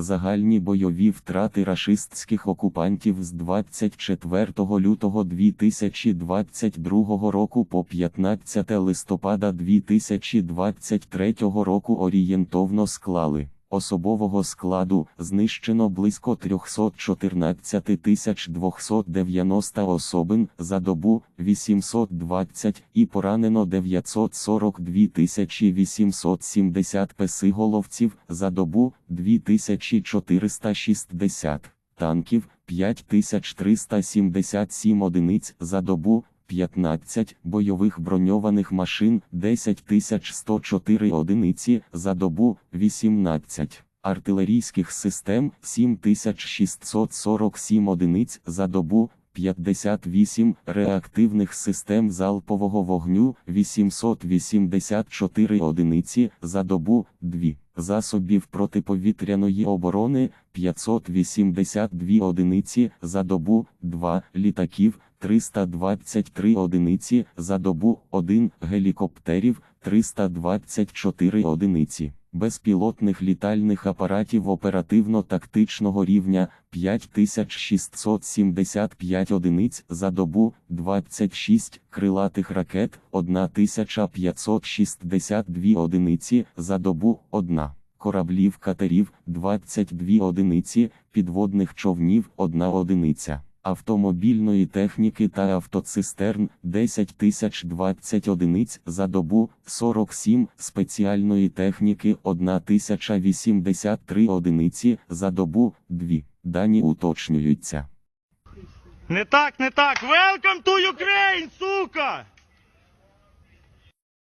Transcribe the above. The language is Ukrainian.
Загальні бойові втрати рашистських окупантів з 24 лютого 2022 року по 15 листопада 2023 року орієнтовно склали. Особового складу знищено близько 314 290 особин за добу 820 і поранено 942 870 песиголовців за добу 2460 танків 5377 одиниць за добу 15 бойових броньованих машин 10104 одиниці за добу 18 артилерійських систем 7647 одиниць за добу 58 реактивних систем залпового вогню 884 одиниці за добу 2 засобів протиповітряної оборони 582 одиниці за добу 2 літаків 323 одиниці за добу 1 гелікоптерів 324 одиниці. Безпілотних літальних апаратів оперативно-тактичного рівня 5675 одиниць за добу 26 крилатих ракет 1562 одиниці за добу 1 кораблів катерів 22 одиниці підводних човнів 1 одиниця автомобільної техніки та автоцистерн 10 020 одиниць за добу, 47 спеціальної техніки 1083 одиниці за добу, 2. Дані уточнюються. Не так, не так. Welcome to Ukraine, сука!